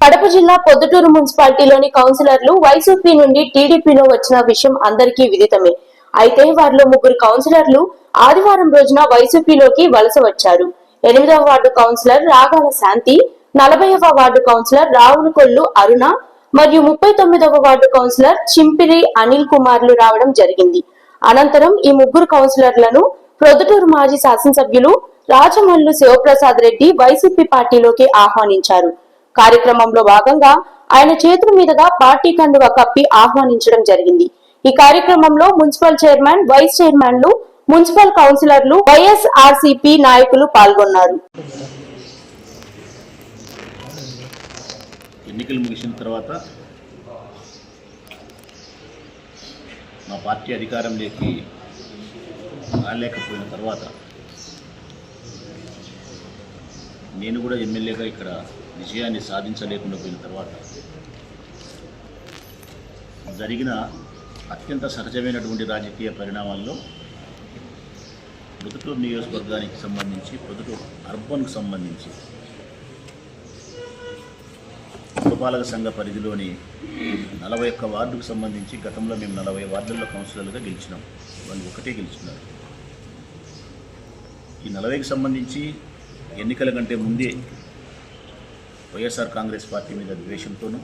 కడప జిల్లా పొద్దుటూరు మున్సిపాలిటీలోని కౌన్సిలర్లు వైసీపీ నుండి టీడీపీలో వచ్చిన విషయం అందరికీ విదితమే. అయితే వారిలో ముగ్గురు కౌన్సిలర్లు ఆదివారం రోజున వైసీపీలోకి వలస వచ్చారు. ఎనిమిదవ వార్డు కౌన్సిలర్ రాగాల శాంతి నలభైవ వార్డు కౌన్సిలర్ రావులకొల్లు అరుణ మరియు ముప్పై తొమ్మిదవ వార్డు కౌన్సిలర్ చింపిరి అనిల్ కుమార్లు రావడం జరిగింది. అనంతరం ఈ ముగ్గురు కౌన్సిలర్లను ప్రొద్దుటూరు మాజీ శాసనసభ్యులు రాజమల్లు శివప్రసాద్ రెడ్డి వైసీపీ పార్టీలోకి ఆహ్వానించారు. కార్యక్రమంలో భాగంగా ఆయన చేతుల మీదుగా పార్టీ కండువ కప్పి ఆహ్వానించడం జరిగింది. ఈ కార్యక్రమంలో మున్సిపల్ చైర్మన్ వైస్ చైర్మన్లు మున్సిపల్ కౌన్సిలర్లు వైఎస్ఆర్సీపీ నాయకులు పాల్గొన్నారు. ఎన్నికలు ముగిసిన తర్వాత మా పార్టీ అధికారంలోకి రాలేకపోయిన తర్వాత నేను కూడా ఎమ్మెల్యేగా ఇక్కడ విజయాన్ని సాధించలేకుండా పోయిన తర్వాత జరిగిన అత్యంత సహజమైనటువంటి రాజకీయ పరిణామాల్లో ప్రొద్దుటూరు నియోజకవర్గానికి సంబంధించి ప్రొద్దుటూరు అర్బన్కు సంబంధించి పురపాలక సంఘ పరిధిలోని నలభై ఒక్క వార్డుకు సంబంధించి గతంలో మేము నలభై వార్డుల్లో కౌన్సిలర్లుగా గెలిచినాం. వాళ్ళు ఒకటే గెలిచినారు. ఈ నలభైకి సంబంధించి ఎన్నికల కంటే ముందే వైఎస్ఆర్ కాంగ్రెస్ పార్టీ మీద ద్వేషంతోనూ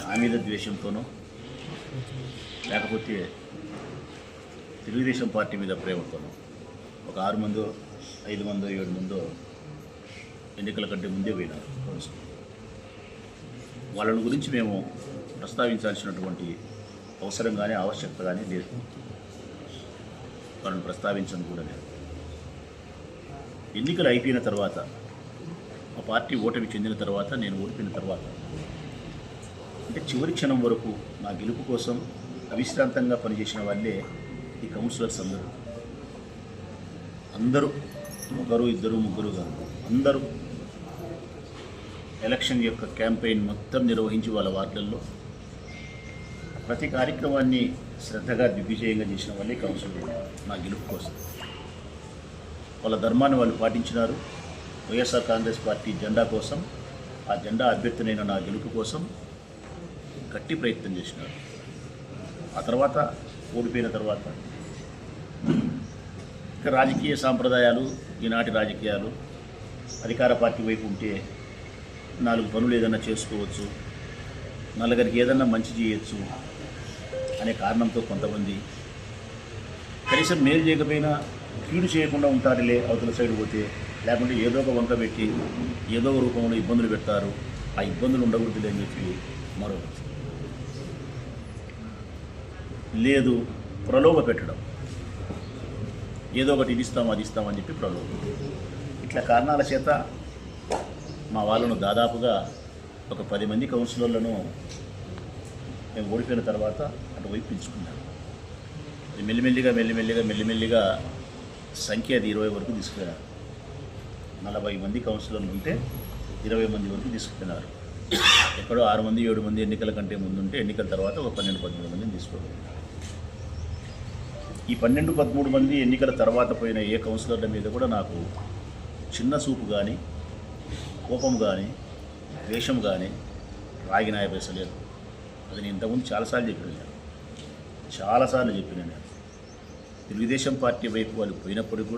నా మీద ద్వేషంతోనూ లేకపోతే తెలుగుదేశం పార్టీ మీద ప్రేమతోనూ ఒక ఆరు మందో ఐదు మందో ఏడు మందో ఎన్నికల కంటే ముందే పోయినారు వాళ్ళని గురించి మేము ప్రస్తావించాల్సినటువంటి అవసరం కానీ ఆవశ్యకత కానీ లేదు. వాళ్ళని ప్రస్తావించడం కూడా లేదు ఎన్నికలు అయిపోయిన తర్వాత ఆ పార్టీ ఓటమి చెందిన తర్వాత నేను ఓడిపోయిన తర్వాత అంటే చివరి క్షణం వరకు నా గెలుపు కోసం అవిశ్రాంతంగా పనిచేసిన వాళ్ళే ఈ కౌన్సిలర్స్ అందరూ. అందరూ ఒకరు ఇద్దరు ముగ్గురు కాదు అందరూ ఎలక్షన్ యొక్క క్యాంపెయిన్ మొత్తం నిర్వహించి వాళ్ళ వార్డుల్లో ప్రతి కార్యక్రమాన్ని శ్రద్ధగా దిగ్విజయంగా చేసిన వాళ్ళే కౌన్సిలర్ నా గెలుపు కోసం. వాళ్ళ ధర్మాన్ని వాళ్ళు పాటించినారు. వైఎస్ఆర్ కాంగ్రెస్ పార్టీ జెండా కోసం ఆ జెండా అభ్యర్థినైన నా గెలుపు కోసం గట్టి ప్రయత్నం చేసినారు. ఆ తర్వాత ఓడిపోయిన తర్వాత ఇక రాజకీయ సాంప్రదాయాలు ఈనాటి రాజకీయాలు అధికార పార్టీ వైపు ఉంటే నాలుగు పనులు ఏదైనా చేసుకోవచ్చు నలుగురికి ఏదన్నా మంచి చేయొచ్చు అనే కారణంతో కొంతమంది కనీసం మేలు చేయకపోయినా కీడు చేయకుండా ఉంటారులే అవతల సైడ్ పోతే. లేకుంటే ఏదో ఒక వంక పెట్టి ఏదో ఒక రూపంలో ఇబ్బందులు పెడతారు. ఆ ఇబ్బందులు ఉండకూడదులే అని చెప్పి మరో లేదు ప్రలోభ పెట్టడం. ఏదో ఒకటి ఇది ఇస్తాం అది ఇస్తామని చెప్పి ప్రలోభం. ఇట్లా కారణాల చేత మా వాళ్ళను దాదాపుగా ఒక పది మంది కౌన్సిలర్లను మేము ఓడిపోయిన తర్వాత అటువైపు పిలుచుకున్నాను మెల్లిమెల్లిగా మెల్లిమెల్లిగా మెల్లిమెల్లిగా సంఖ్య అది ఇరవై వరకు తీసుకుపోయినారు. నలభై మంది కౌన్సిలర్లు ఉంటే ఇరవై మంది వరకు తీసుకుపోయినారు. ఎక్కడో ఆరు మంది ఏడు మంది ఎన్నికల కంటే ముందుంటే ఎన్నికల తర్వాత ఒక పన్నెండు పదమూడు మందిని తీసుకోవాలి ఈ పన్నెండు పదమూడు మంది ఎన్నికల తర్వాత పోయిన ఏ కౌన్సిలర్ల మీద కూడా నాకు చిన్న చూపు కానీ కోపం కానీ ద్వేషం కానీ రాగి లేదు. అది నేను ఇంతకుముందు చాలాసార్లు చెప్పిన చాలాసార్లు చెప్పిన నేను. తెలుగుదేశం పార్టీ వైపు వాళ్ళు పోయినప్పుడు కూడా